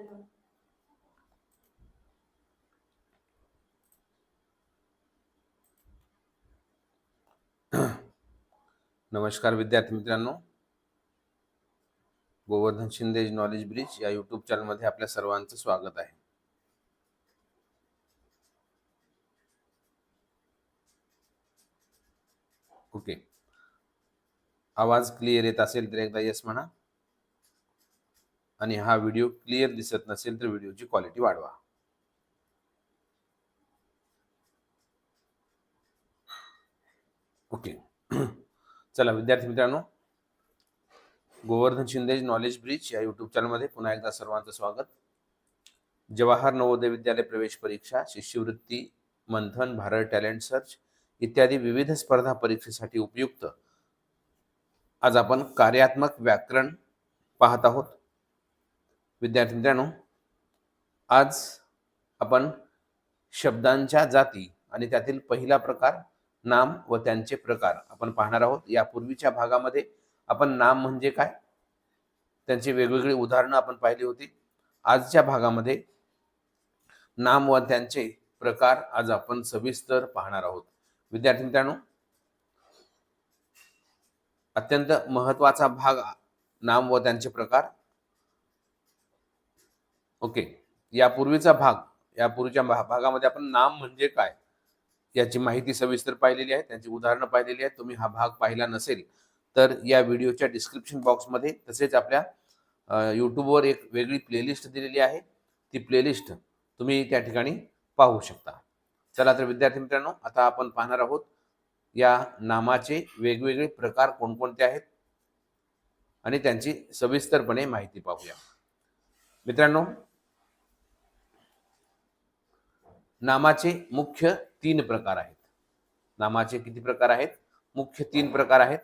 Hello नमस्कार विद्यार्थी मित्रांनो. गोवर्धन शिंदे नॉलेज ब्रिज या युट्यूब चॅनलमध्ये आपल्या सर्वांचं स्वागत आहे. ओके आवाज क्लिअर येत असेल तर एकदा येस म्हणा. आणि हा व्हिडिओ क्लिअर दिसत नसेल तर व्हिडिओची क्वालिटी वाढवा. ओके चला विद्यार्थी मित्रांनो गोवर्धन शिंदे नॉलेज ब्रिज या युट्यूब चॅनलमध्ये पुन्हा एकदा सर्वांचं स्वागत. जवाहर नवोदय विद्यालय प्रवेश परीक्षा शिष्यवृत्ती मंथन भारत टॅलेंट सर्च इत्यादी विविध स्पर्धा परीक्षेसाठी उपयुक्त. आज आपण कार्यात्मक व्याकरण पाहत आहोत. विद्यार्थी मित्रांनो आज आपण शब्दांच्या जाती आणि त्यातील पहिला प्रकार नाम व त्यांचे प्रकार आपण पाहणार आहोत. यापूर्वीच्या भागामध्ये आपण नाम म्हणजे काय? त्यांची वेगवेगळी उदाहरणं आपण पाहिली होती. आजच्या भागामध्ये नाम व त्यांचे प्रकार आज आपण सविस्तर पाहणार आहोत. विद्यार्थी मित्रांनो अत्यंत महत्त्वाचा भाग नाम व त्यांचे प्रकार ओके. यापूर्वीचा भाग यापूर्वीच्या भा- भागामध्ये आपण नाम म्हणजे काय? याची माहिती सविस्तर पाहिलेली आहे त्यांची उदाहरणं पाहिलेली आहेत. तुम्ही हा भाग पाहिला नसेल तर या व्हिडिओच्या डिस्क्रिप्शन बॉक्समध्ये तसेच आपल्या यूट्यूबवर एक वेगळी प्लेलिस्ट दिलेली आहे. ती प्लेलिस्ट तुम्ही त्या ठिकाणी पाहू शकता. चला तर विद्यार्थी मित्रांनो आता आपण पाहणार आहोत या नामाचे वेगवेगळे प्रकार कोणकोणते आहेत? आणि त्यांची सविस्तरपणे माहिती पाहूया. मित्रांनो नामाचे मुख्य तीन प्रकार आहेत. नामाचे किती प्रकार आहेत? मुख्य तीन प्रकार आहेत.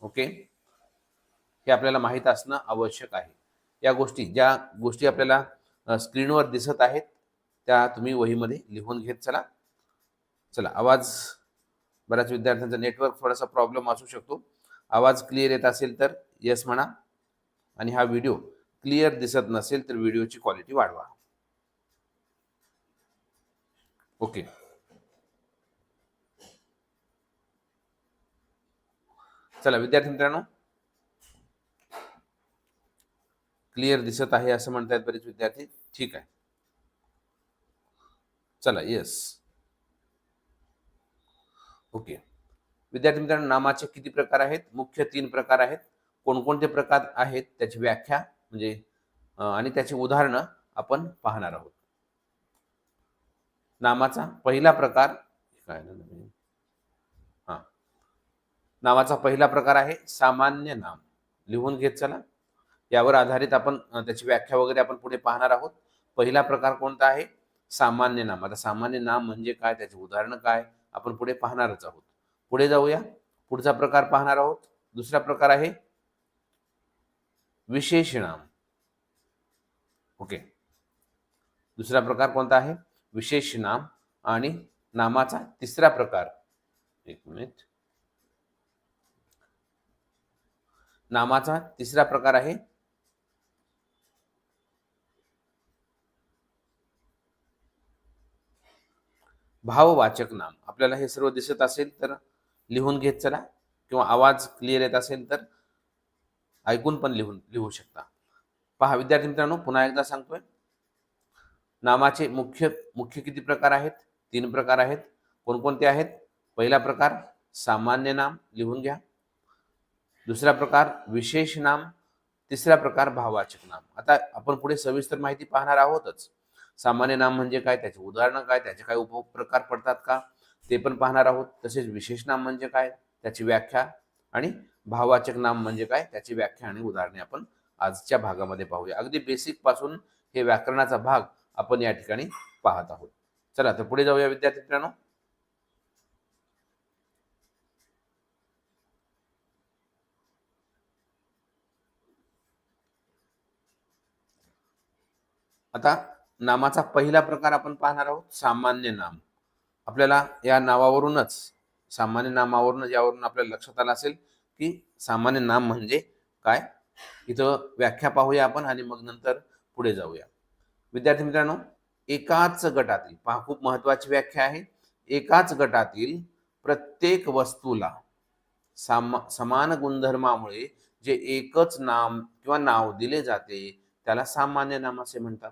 ओके? हे आपल्याला माहीत असणं आवश्यक आहे. या गोष्टी ज्या गोष्टी आपल्याला स्क्रीनवर दिसत आहेत त्या तुम्ही वहीमध्ये लिहून घेत चला. चला आवाज बऱ्याच विद्यार्थ्यांचा नेटवर्क थोडासा प्रॉब्लेम असू शकतो. आवाज क्लिअर येत असेल तर येस म्हणा. आणि हा व्हिडिओ क्लिअर दिसत नसेल तर व्हिडिओची क्वालिटी वाढवा. ओके. चला विद्यार्थी मित्रांनो. क्लिअर दिसत आहे असं म्हणतायत बरेच विद्यार्थी. ठीक आहे. चला येस ओके. विद्यार्थी मित्रांनो नामाचे किती प्रकार आहेत? मुख्य तीन प्रकार आहेत. कोणकोणते प्रकार आहेत? त्याची व्याख्या म्हणजे आणि त्याची उदाहरणं आपण पाहणार आहोत. नामाचा पहिला प्रकार काय ना हा. नावाचा पहिला प्रकार आहे सामान्य नाम. लिहून घेत चला. यावर आधारित आपण त्याची व्याख्या वगैरे आपण पुढे पाहणार आहोत. पहिला प्रकार कोणता आहे? सामान्य नाम. आता सामान्य नाम म्हणजे काय? त्याचे उदाहरणं काय? आपण पुढे पाहणारच आहोत. पुढे जाऊया. पुढचा प्रकार पाहणार आहोत. दुसरा प्रकार आहे विशेष नाम. ओके. दुसरा प्रकार कोणता आहे? विशेष नाम आणि नामाचा तिसरा प्रकार. एक मिनिट. नामाचा तिसरा प्रकार आहे. भाववाचक नाम. आपल्याला हे सर्व दिसत असेल तर लिहून घेत चला किंवा आवाज क्लिअर येत असेल तर ऐकून पण लिहून लिहू शकता. पहा विद्यार्थी मित्रांनो पुन्हा एकदा सांगतोय. नामाचे मुख्य मुख्य किती प्रकार आहेत? तीन प्रकार आहेत. कोणकोणते आहेत? पहिला प्रकार सामान्य नाम लिहून घ्या. दुसरा प्रकार विशेष नाम. तिसरा प्रकार भाववाचक नाम. आता आपण पुढे सविस्तर माहिती पाहणार आहोतच. सामान्य नाम म्हणजे काय? त्याचे उदाहरणं काय? त्याचे काय उपप्रकार पडतात का? ते पण पाहणार आहोत. तसेच विशेष नाम म्हणजे काय? त्याची व्याख्या आणि भाववाचक नाम म्हणजे काय? त्याची व्याख्या आणि उदाहरणे आपण आजच्या भागामध्ये पाहूया. अगदी बेसिकपासून हे व्याकरणाचा भाग आपण या ठिकाणी पाहत आहोत. चला तर पुढे जाऊया विद्यार्थी मित्रांनो. आता नामाचा पहिला प्रकार आपण पाहणार आहोत सामान्य नाम. आपल्याला या नावावरूनच सामान्य नामावरूनच यावरून आपल्याला लक्षात आलं असेल की सामान्य नाम म्हणजे काय? इथं व्याख्या पाहूया आपण आणि मग नंतर पुढे जाऊया. विद्यार्थी मित्रांनो एकाच गटातील पहा खूप महत्वाची व्याख्या आहे. एकाच गटातील प्रत्येक वस्तूला साम समान गुणधर्मामुळे जे एकच नाम किंवा नाव दिले जाते त्याला सामान्य नाम असे म्हणतात.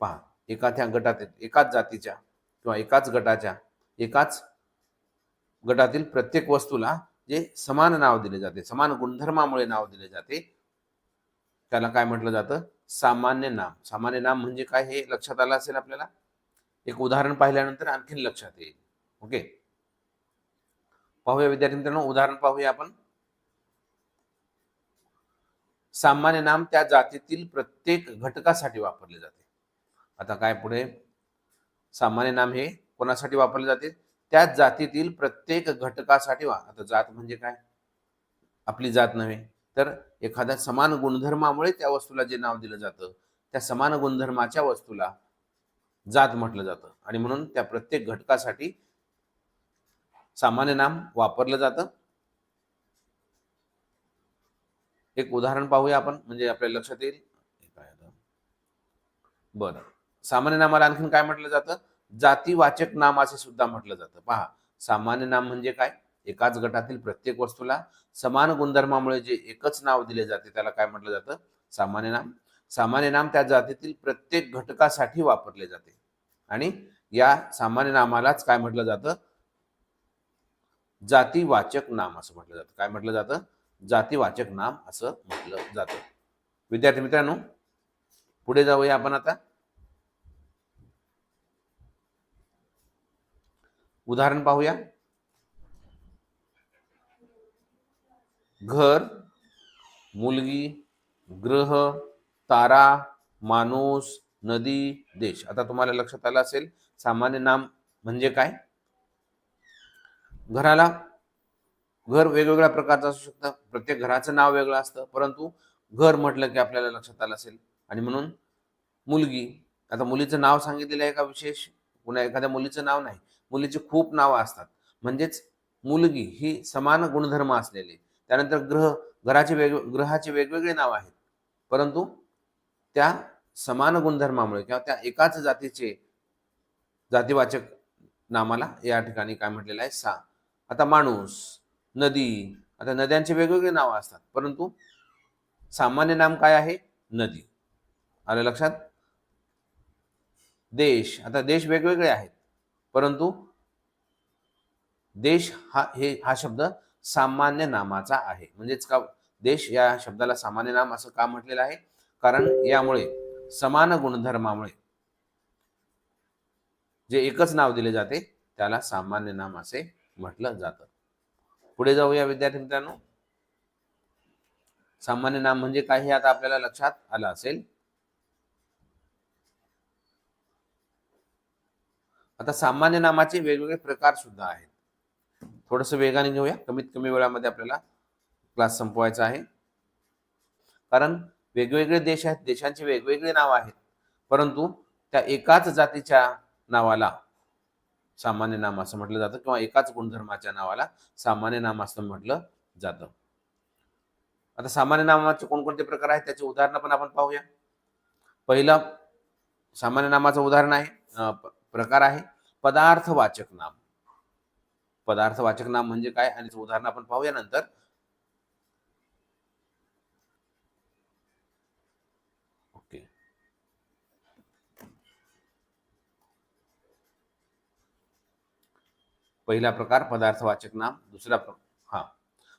पहा एका त्या गटातील एकाच जातीच्या किंवा एकाच गटाच्या एकाच गटातील प्रत्येक वस्तूला जे समान नाव दिले जाते समान गुणधर्मामुळे नाव दिले जाते त्याला काय म्हटलं जातं? सामान्य नाम सामान्य नाम म्हणजे काय हे लक्षात आलं असेल आपल्याला? एक उदाहरण पाहिल्यानंतर आणखीन लक्षात येईल. ओके? पाहूया विद्यार्थी मित्रांनो उदाहरण पाहूया आपण. सामान्य नाम त्या जातीतील प्रत्येक घटकासाठी वापरले जाते. आता काय पुढे? सामान्य नाम हे कोणासाठी वापरले जाते? त्या जातीतील प्रत्येक घटकासाठी वा आता जात म्हणजे काय? आपली जात नव्हे. तर एखाद्या समान गुणधर्मामुळे त्या वस्तूला जे नाव दिलं जातं त्या समान गुणधर्माच्या वस्तूला जात म्हटलं जातं. आणि म्हणून त्या प्रत्येक घटकासाठी सामान्य नाम वापरलं जातं. एक उदाहरण पाहूया आपण म्हणजे आपल्या लक्षात येईल. काय बरं. सामान्य नामाला आणखीन काय म्हटलं जातं? जातीवाचक नाम असे सुद्धा म्हटलं जातं. पहा सामान्य नाम म्हणजे काय? एकाच गटातील प्रत्येक वस्तूला समान गुणधर्मामुळे जे एकच नाव दिले जाते त्याला काय म्हटलं जातं? सामान्य नाम. सामान्य नाम त्या जातीतील प्रत्येक घटकासाठी वापरले जाते. आणि या सामान्य नामालाच काय म्हटलं जातं? जातीवाचक नाम असं म्हटलं जातं. काय म्हटलं जातं? जातीवाचक नाम असं म्हटलं जातं. विद्यार्थी मित्रांनो पुढे जाऊया आपण आता. उदाहरण पाहूया. घर मुलगी ग्रह तारा माणूस नदी देश. आता तुम्हाला लक्षात आलं असेल सामान्य नाम म्हणजे काय? घराला घर वेगवेगळ्या प्रकारचं असू शकतं. प्रत्येक घराचं नाव वेगळं असतं परंतु घर म्हटलं की आपल्याला लक्षात आलं असेल. आणि म्हणून मुलगी आता मुलीचं नाव सांगितलेलं आहे का विशेष? पुन्हा एखाद्या मुलीचं नाव नाही. मुलीची खूप नावं असतात. म्हणजेच मुलगी ही समान गुणधर्म असलेली त्यानंतर ग्रह घराचे वेग ग्रहाचे वेगवेगळे नाव आहेत. परंतु त्या समान गुणधर्मामुळे किंवा त्या एकाच जातीचे जातीवाचक नामाला या ठिकाणी काय म्हटलेलं आहे? सा. आता माणूस नदी आता नद्यांचे वेगवेगळे नावं असतात. परंतु सामान्य नाम काय आहे? नदी. आलं लक्षात? देश. आता देश वेगवेगळे आहेत. परंतु देश हा हे हा शब्द सामान्य नामाचा आहे. म्हणजेच का देश या शब्दाला सामान्य नाम असं का म्हटलेलं आहे? कारण यामुळे समान गुणधर्मामुळे जे एकच नाव दिले जाते त्याला सामान्य नाम असे म्हटलं जातं. पुढे जाऊया विद्यार्थी मित्रांनो. सामान्य नाम म्हणजे काय हे आता आपल्याला लक्षात आलं असेल. आता सामान्य नामाचे वेगवेगळे प्रकार सुद्धा आहेत. थोडंसं वेगाने घेऊया. कमीत कमी वेळामध्ये आपल्याला क्लास संपवायचा आहे. कारण वेगवेगळे देश आहेत देशांचे वेगवेगळे नाव आहेत. परंतु त्या एकाच जातीच्या नावाला सामान्य नाम असं म्हटलं जातं किंवा एकाच गुणधर्माच्या नावाला सामान्य नाम असं म्हटलं जातं. आता सामान्य नामाचे कोणकोणते प्रकार आहेत त्याचे उदाहरणं पण आपण पाहूया. पहिलं सामान्य नामाचं उदाहरण आहे प्रकार आहे पदार्थवाचक नाम. पदार्थवाचक नाम म्हणजे काय? आणि उदाहरण आपण पाहूया नंतर. ओके. पहिला प्रकार पदार्थवाचक नाम. दुसरा प्रकार हा.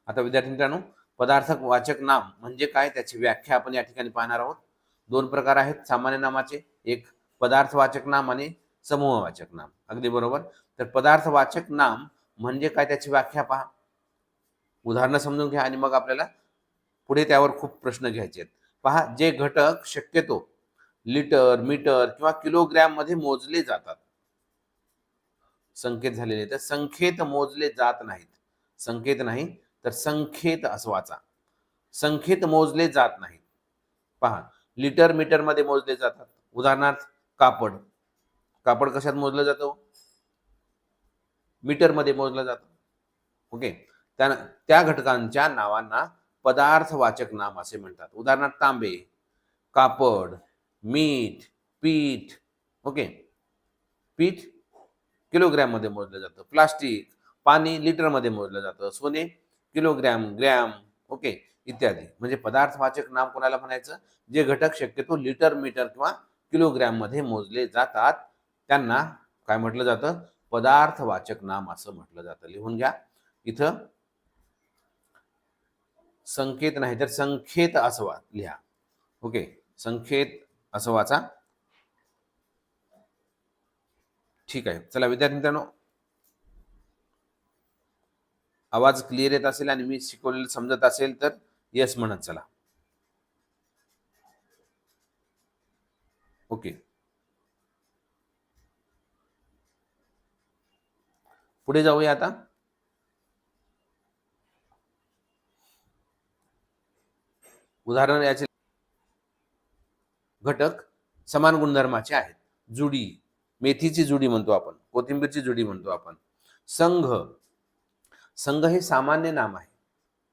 आता विद्यार्थी मित्रांनो पदार्थवाचक नाम म्हणजे काय? त्याची व्याख्या आपण या ठिकाणी पाहणार आहोत. दोन प्रकार आहेत सामान्य नामाचे. एक पदार्थवाचक नाम आणि समूहवाचक नाम. अगदी बरोबर? तर पदार्थवाचक नाम म्हणजे काय त्याची व्याख्या पहा. उदाहरणं समजून घ्या आणि मग आपल्याला पुढे त्यावर खूप प्रश्न घ्यायचे आहेत. पहा जे घटक शक्यतो लिटर मीटर किंवा किलोग्रॅममध्ये मोजले जातात. संकेत झालेले तर संख्येत मोजले जात नाहीत. संकेत नाही तर संख्येत असं वाचा. संख्येत मोजले जात नाहीत. पहा लिटर मीटरमध्ये मोजले जातात. उदाहरणार्थ कापड. कापड कशात मोजलं जातं? मीटरमध्ये मोजलं जातं. ओके? त्या त्या घटकांच्या नावांना पदार्थवाचक नाम असे म्हणतात. उदाहरणार्थ तांबे कापड मीठ पीठ ओके? पीठ किलोग्रॅममध्ये मोजलं जातं. प्लास्टिक पाणी लिटरमध्ये मोजलं जातं. सोने किलोग्रॅम ग्रॅम ओके? इत्यादी. म्हणजे पदार्थवाचक नाम कोणाला म्हणायचं? जे घटक शक्यतो लिटर मीटर किंवा किलोग्रॅममध्ये मोजले जातात. त्यांना काय म्हटलं जातं? पदार्थवाचक नाम असं म्हटलं जातं. लिहून घ्या. इथं संकेत नाही तर संखेत असवा लिहा. ओके. संखेत असं वाचा. ठीक आहे. चला विद्यार्थी मित्रांनो. आवाज क्लिअर येत असेल आणि मी शिकवलेलं समजत असेल तर यस म्हणत चला. ओके. पुढे जाऊया आता. उदाहरण याचे घटक समान गुणधर्माचे आहेत. जुडी मेथीची जुडी म्हणतो आपण कोथिंबीरची जुडी म्हणतो आपण. संघ संघ हे सामान्य नाम आहे.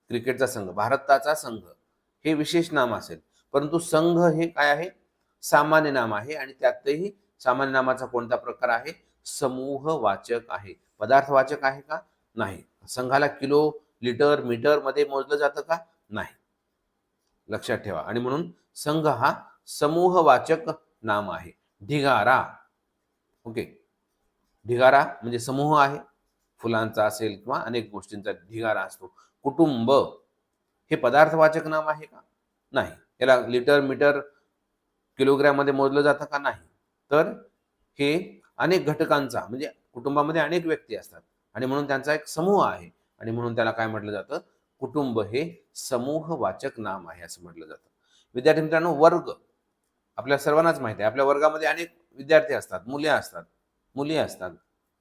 क्रिकेटचा संघ भारताचा संघ हे विशेष नाम असेल. परंतु संघ हे काय आहे? सामान्य नाम आहे आणि त्यातही सामान्य नामाचा कोणता प्रकार आहे? समूहवाचक आहे. पदार्थवाचक आहे का? नाही. संघाला किलो लिटर मीटरमध्ये मोजलं जातं का? नाही. लक्षात ठेवा. आणि म्हणून संघ हा समूहवाचक नाम आहे. ढिगारा. ओके. ढिगारा म्हणजे समूह आहे. फुलांचा असेल किंवा अनेक गोष्टींचा ढिगारा असतो. कुटुंब. हे पदार्थवाचक नाम आहे का? नाही. याला लिटर मीटर किलोग्रॅममध्ये मोजलं जातं का? नाही. तर हे अनेक घटकांचा म्हणजे कुटुंबामध्ये अनेक व्यक्ती असतात. आणि म्हणून त्यांचा एक समूह आहे. आणि म्हणून त्याला काय म्हटलं जातं? कुटुंब हे समूहवाचक नाम आहे असं म्हटलं जातं. विद्यार्थी मित्रांनो वर्ग. आपल्या सर्वांनाच माहिती आहे. आपल्या वर्गामध्ये अनेक विद्यार्थी असतात मुले असतात मुली असतात.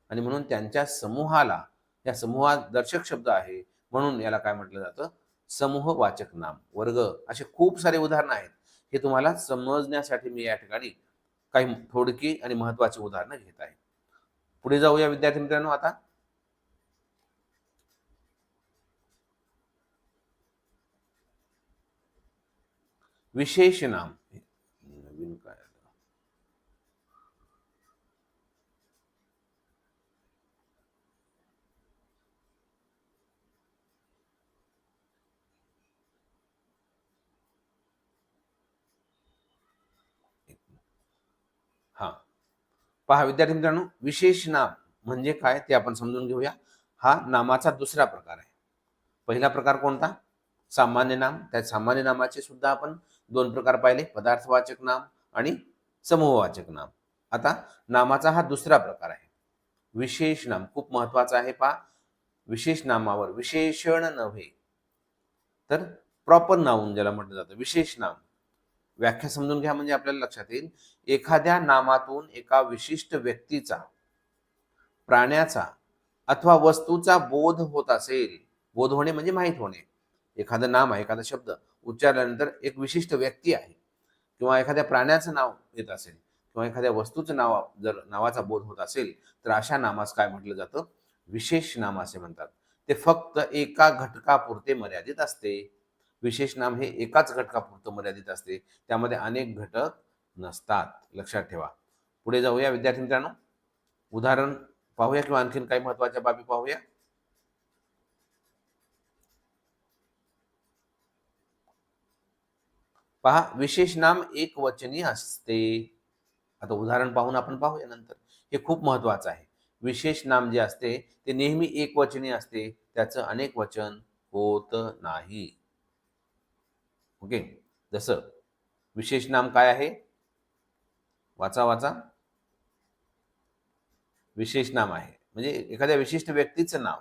आणि म्हणून त्यांच्या समूहाला या समूहात दर्शक शब्द आहे. म्हणून याला काय म्हटलं जातं? समूहवाचक नाम. वर्ग. असे खूप सारे उदाहरणं आहेत. हे तुम्हाला समजण्यासाठी मी या ठिकाणी काही थोडकी आणि महत्वाची उदाहरणं घेत आहे. पुढे जाऊया विद्यार्थी मित्रांनो आता. विशेष नाम नवीन काय आलं? हा पहा विद्यार्थी मित्रांनो विशेष नाम म्हणजे काय ते आपण समजून घेऊया. हा नामाचा दुसरा प्रकार आहे. पहिला प्रकार कोणता? सामान्य नाम. त्या सामान्य नामाचे सुद्धा आपण दोन प्रकार पाहिले पदार्थवाचक नाम आणि समूहवाचक नाम. आता नामाचा हा दुसरा प्रकार आहे. विशेष नाम खूप महत्त्वाचा आहे पहा. विशेष नामावर विशेषण नव्हे. तर प्रॉपर नाऊन ज्याला म्हटलं जातं विशेष नाम. व्याख्या समजून घ्या म्हणजे आपल्याला लक्षात येईल. एखाद्या नामातून एका विशिष्ट व्यक्तीचा प्राण्याचा अथवा वस्तूचा बोध होत असेल बोध होणे म्हणजे माहीत होणे. एखादं नाम आहे एखादा शब्द उच्चारल्यानंतर एक विशिष्ट व्यक्ती आहे किंवा एखाद्या प्राण्याचं नाव येत असेल किंवा एखाद्या वस्तूचं नाव जर नावाचा बोध होत असेल तर अशा नामास काय म्हटलं जातं? विशेष नाम असे म्हणतात. ते फक्त एका घटकापुरते मर्यादित असते. विशेष नाम हे एकाच घटकापुरतं मर्यादित असते. त्यामध्ये अनेक घटक नसतात. लक्षात ठेवा. पुढे जाऊया विद्यार्थी मित्रांनो उदाहरण पाहूया किंवा आणखीन काही महत्त्वाच्या बाबी पाहूया. पहा विशेष नाम एक वचनी असते. आता उदाहरण पाहून आपण पाहूया नंतर. हे खूप महत्वाचं आहे. विशेष नाम जे असते ते नेहमी एक वचनी असते. त्याचं अनेक वचन होत नाही. ओके? जसं विशेष नाम काय आहे? वाचा वाचा. विशेष नाम आहे. म्हणजे एखाद्या विशिष्ट व्यक्तीचं नाव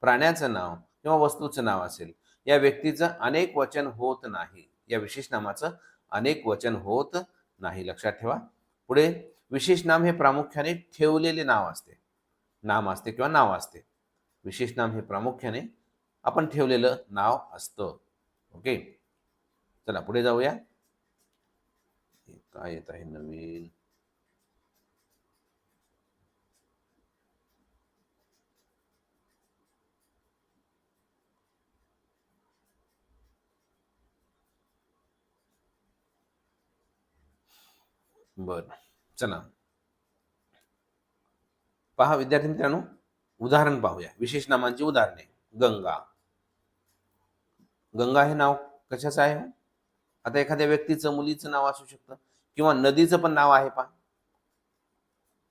प्राण्याचं नाव किंवा वस्तूचं नाव असेल या व्यक्तीचं अनेक वचन होत नाही. या विशेष नामाचं अनेक वचन होत नाही. लक्षात ठेवा. पुढे विशेष नाम हे प्रामुख्याने ठेवलेले नाव असते. नाम असते किंवा नाव असते. विशेष नाम हे प्रामुख्याने आपण ठेवलेलं नाव असतं. ओके? चला पुढे जाऊया. काय येत आहे नवीन बर चला पहा विद्यार्थी मित्रांनो उदाहरण पाहूया. विशेष नामांची उदाहरणे. गंगा. गंगा हे नाव कशाचं आहे? आता एखाद्या व्यक्तीचं मुलीचं नाव असू शकतं. किंवा नदीचं पण नाव आहे पा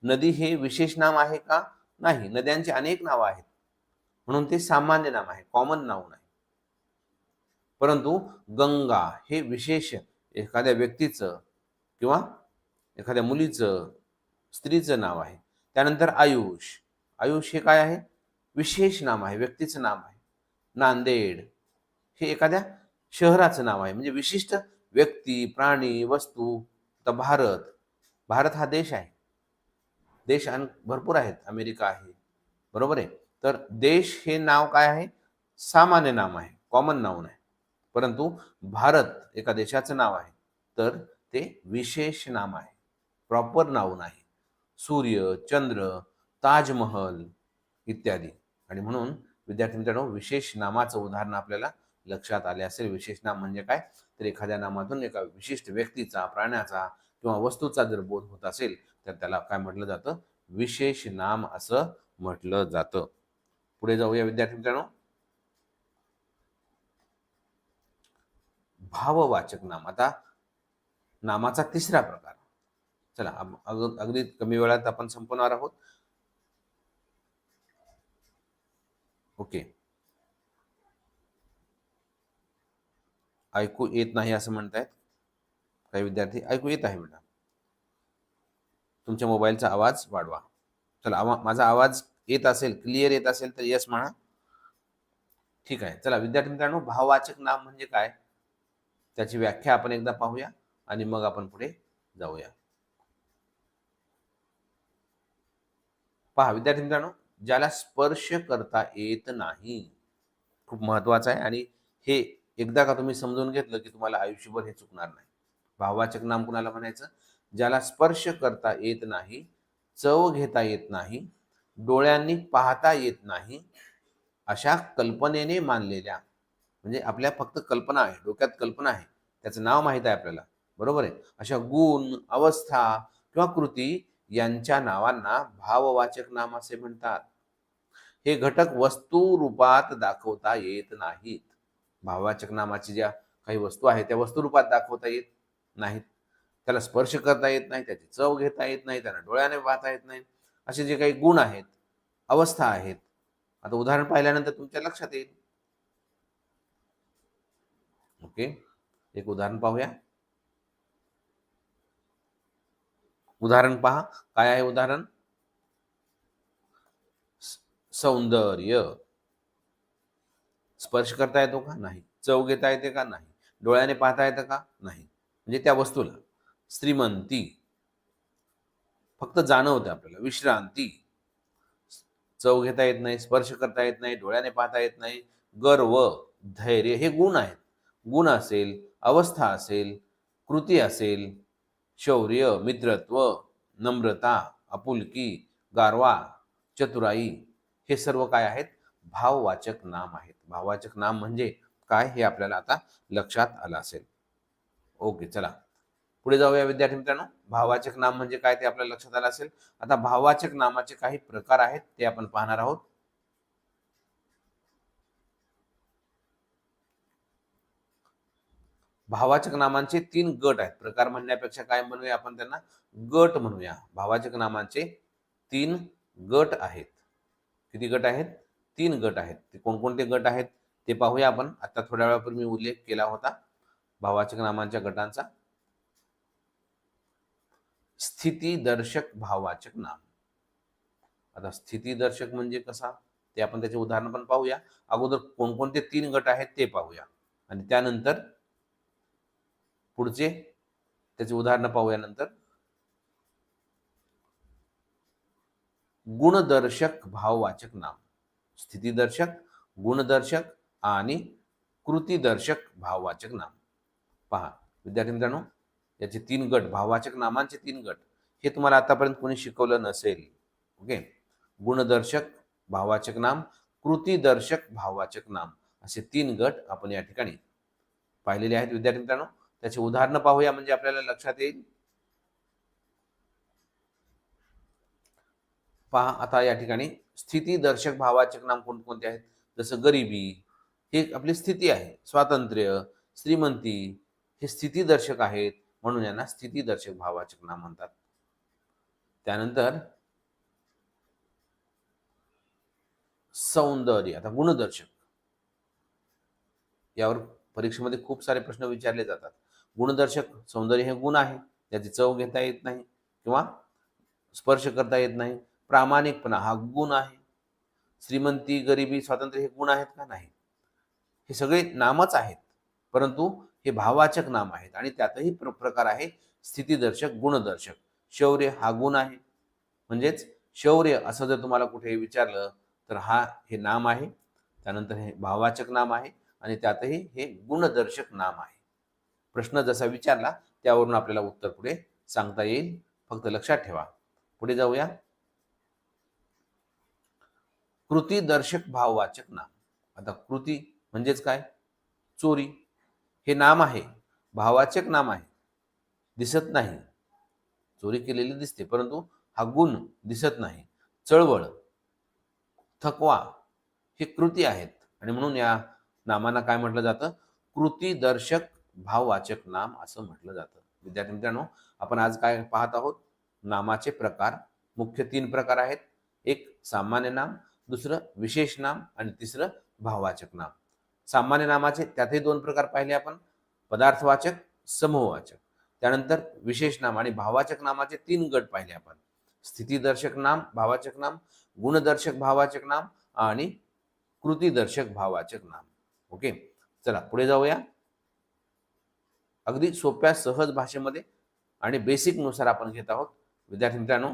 नदी हे विशेष नाम आहे का? नाही. नद्यांची अनेक नावं आहेत. म्हणून ते सामान्य नाम आहे. कॉमन नाव नाही परंतु गंगा हे विशेष एखाद्या व्यक्तीचं किंवा एखाद्या मुलीचं स्त्रीचं नाव आहे. त्यानंतर आयुष. आयुष हे काय आहे? विशेष नाम आहे. व्यक्तीचं नाम आहे. नांदेड हे एखाद्या शहराचं नाव आहे. म्हणजे विशिष्ट व्यक्ती प्राणी वस्तू आता भारत भारत हा देश आहे. देश अन भरपूर आहेत. अमेरिका आहे. बरोबर आहे? तर देश हे नाव काय आहे? सामान्य नाम आहे. कॉमन नाव नाही परंतु भारत एका देशाचं नाव आहे. तर ते विशेष नाम आहे. प्रॉपर नाव नाही सूर्य चंद्र ताजमहल इत्यादी. आणि म्हणून विद्यार्थी मित्रांनो विशेष नामाचं उदाहरण आपल्याला लक्षात आले असेल. विशेष नाम म्हणजे काय? तर एखाद्या नामातून एका विशिष्ट व्यक्तीचा प्राण्याचा किंवा वस्तूचा जर बोध होत असेल तर त्याला काय म्हटलं जातं? विशेष नाम असं म्हटलं जातं. पुढे जाऊया विद्यार्थी मित्रांनो. भाववाचक नाम. आता नामाचा तिसरा प्रकार. चला अग- अगदी कमी वेळात आपण संपवणार आहोत. ओके. ऐकू येत नाही असं म्हणतायत. काही विद्यार्थी ऐकू येत आहे बेटा तुमच्या मोबाईलचा आवाज वाढवा. चला आवा माझा आवाज येत असेल क्लिअर येत असेल तर यस म्हणा. ठीक आहे. चला विद्यार्थी मित्रांनो भाववाचक नाम म्हणजे काय? त्याची व्याख्या आपण एकदा पाहूया आणि मग आपण पुढे जाऊया. पहा विद्यार्थी मित्रांनो ज्याला स्पर्श करता येत नाही. खूप महत्वाचं आहे आणि हे एकदा का तुम्ही समजून घेतलं की तुम्हाला आयुष्यभर हे चुकणार नाही. भाववाचक नाम कुणाला म्हणायचं? ज्याला स्पर्श करता येत नाही चव घेता येत नाही डोळ्यांनी पाहता येत नाही अशा कल्पनेने मानलेल्या म्हणजे आपल्या फक्त कल्पना आहे डोक्यात कल्पना आहे. त्याचं नाव माहीत आहे आपल्याला. बरोबर आहे? अशा गुण अवस्था किंवा कृती यांच्या नावांना भाववाचक नाम असे म्हणतात. हे घटक वस्तू रूपात दाखवता येत नाहीत भाववाचक नामाची ज्या काही वस्तू आहेत त्या वस्तू रूपात दाखवता येत नाहीत. त्याला स्पर्श करता येत नाही त्याची चव घेता येत नाही त्याला डोळ्याने पाहता येत नाही. असे जे काही गुण आहेत अवस्था आहेत आता उदाहरण पाहिल्यानंतर तुमच्या लक्षात येईल. ओके एक उदाहरण पाहूया. उदाहरण पहा काय आहे उदाहरण? स- सौंदर्य. स्पर्श करता येतो का? नाही. चव घेता येते का? नाही. डोळ्याने पाहता येतं का? नाही. म्हणजे त्या वस्तूला. श्रीमंती. फक्त जाणवते आपल्याला. विश्रांती. चव घेता येत नाही स्पर्श करता येत नाही डोळ्याने पाहता येत नाही. गर्व धैर्य हे गुण आहेत. गुण असेल अवस्था असेल कृती असेल शौर्य मित्रत्व नम्रता आपुलकी गारवा चतुराई हे सर्व काय आहेत? भाववाचक नाम आहेत. भाववाचक नाम म्हणजे काय हे आपल्याला आता लक्षात आलं असेल. ओके चला. पुढे जाऊया विद्यार्थी मित्रांनो. भाववाचक नाम म्हणजे काय ते आपल्याला लक्षात आलं असेल. आता भाववाचक नामाचे काही प्रकार आहेत ते आपण पाहणार आहोत. भावाचक नामांचे तीन गट आहेत. प्रकार म्हणण्यापेक्षा काय म्हणूया आपण त्यांना? गट म्हणूया. भावाचक नामांचे तीन गट आहेत. किती गट आहेत? तीन गट आहेत. ते कोणकोणते गट आहेत ते पाहूया आपण. आता थोड्या वेळापूर्वी मी उल्लेख केला होता भावाचक नामांच्या गटांचा. स्थितीदर्शक भाववाचक नाम. आता स्थितीदर्शक म्हणजे कसा? ते आपण त्याचे उदाहरण पण पाहूया. अगोदर कोणकोणते तीन गट आहेत ते पाहूया. आणि त्यानंतर पुढचे त्याचे उदाहरण पाहूया नंतर. गुणदर्शक भाववाचक नाम. स्थितीदर्शक गुणदर्शक आणि कृतीदर्शक भाववाचक नाम. पहा विद्यार्थी मित्रांनो याचे तीन गट भाववाचक नामांचे तीन गट हे तुम्हाला आतापर्यंत कोणी शिकवलं नसेल. ओके? गुणदर्शक भाववाचक नाम कृतीदर्शक भाववाचक नाम असे तीन गट आपण या ठिकाणी पाहिलेले आहेत. विद्यार्थी मित्रांनो त्याचे उदाहरणं पाहूया म्हणजे आपल्याला लक्षात येईल. पहा आता या ठिकाणी स्थितीदर्शक भावाचे नाम कोणकोणते आहेत? जसं गरिबी ही आपली स्थिती आहे. स्वातंत्र्य श्रीमंती हे स्थितीदर्शक आहेत म्हणून यांना स्थितीदर्शक भावाचक नाम म्हणतात. त्यानंतर सौंदर्य आता गुणदर्शक. यावर परीक्षेमध्ये खूप सारे प्रश्न विचारले जातात. गुणदर्शक सौंदर्य हे गुण आहे. त्याची चव घेता येत नाही किंवा स्पर्श करता येत नाही. प्रामाणिकपणा हा गुण आहे. श्रीमंती गरिबी स्वातंत्र्य हे गुण आहेत का नाही? हे सगळे नामच आहेत. परंतु हे भाववाचक नाम आहेत आणि त्यातही प्र प्रकार आहे. स्थितीदर्शक गुणदर्शक. शौर्य हा गुण आहे. म्हणजेच शौर्य असं जर तुम्हाला कुठे विचारलं तर हा हे नाम आहे. त्यानंतर हे भाववाचक नाम आहे आणि त्यातही हे गुणदर्शक नाम आहे. प्रश्न जसा विचारला त्यावरून आपल्याला उत्तर पुढे सांगता येईल. फक्त लक्षात ठेवा. पुढे जाऊया. कृतीदर्शक भाववाचक नाम. आता कृती म्हणजेच काय? चोरी. हे नाम आहे. भाववाचक नाम आहे. दिसत नाही. चोरी केलेली दिसते परंतु हा गुण दिसत नाही. चळवळ थकवा हे कृती आहेत. आणि म्हणून या नामांना काय म्हटलं जातं? कृतीदर्शक भाववाचक नाम असं म्हटलं जातं. विद्यार्थी मित्रांनो आपण आज काय पाहत आहोत? नामाचे प्रकार. मुख्य तीन प्रकार आहेत. एक सामान्य नाम दुसरं विशेष नाम आणि तिसरं भाववाचक नाम. सामान्य नामाचे त्यातही दोन प्रकार पाहिले आपण. पदार्थवाचक समूहवाचक. त्यानंतर विशेष नाम आणि भाववाचक नामाचे तीन गट पाहिले आपण. स्थितीदर्शक नाम भावाचक नाम गुणदर्शक भावाचक नाम आणि कृतीदर्शक भाववाचक नाम. ओके? चला पुढे जाऊया. अगदी सोप्या सहज भाषेमध्ये आणि बेसिकनुसार आपण घेत आहोत. विद्यार्थी मित्रांनो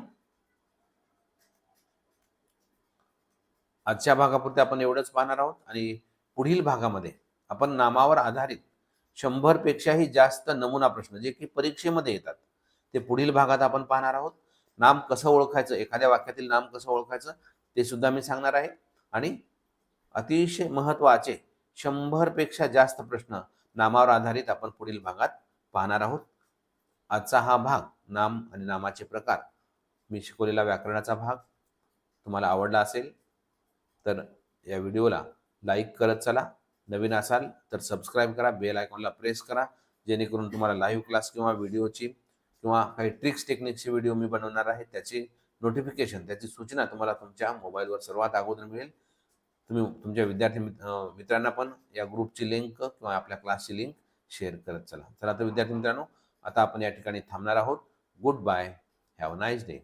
आजच्या भागापुरते आपण एवढंच पाहणार आहोत आणि पुढील भागामध्ये आपण नामावर आधारित शंभरपेक्षाही जास्त नमुना प्रश्न जे की परीक्षेमध्ये येतात ते पुढील भागात आपण पाहणार आहोत. नाम कसं ओळखायचं एखाद्या वाक्यातील नाम कसं ओळखायचं ते सुद्धा मी सांगणार आहे. आणि अतिशय महत्त्वाचे शंभरपेक्षा जास्त प्रश्न नामावर आधारित आपण पुढील भागात पाहणार आहोत. आजचा हा भाग नाम आणि नामाचे प्रकार मी शिकवलेला व्याकरणाचा भाग. तुम्हाला आवडला असेल तर या व्हिडिओला लाईक करत चला. नवीन असाल तर सबस्क्राईब करा बेल आयकॉनला प्रेस करा जेणेकरून तुम्हाला लाईव्ह क्लास किंवा व्हिडिओची किंवा काही ट्रिक्स टेक्निकचे व्हिडिओ मी बनवणार आहे त्याची नोटिफिकेशन त्याची सूचना तुम्हाला तुमच्या मोबाईलवर सर्वात अगोदर मिळेल. तुम्ही तुमच्या विद्यार्थी मित्रांना पण या ग्रुपची लिंक किंवा आपल्या क्लासची लिंक शेअर करत चला. चला तर विद्यार्थी मित्रांनो आता आपण या ठिकाणी थांबणार आहोत. Good bye have nice day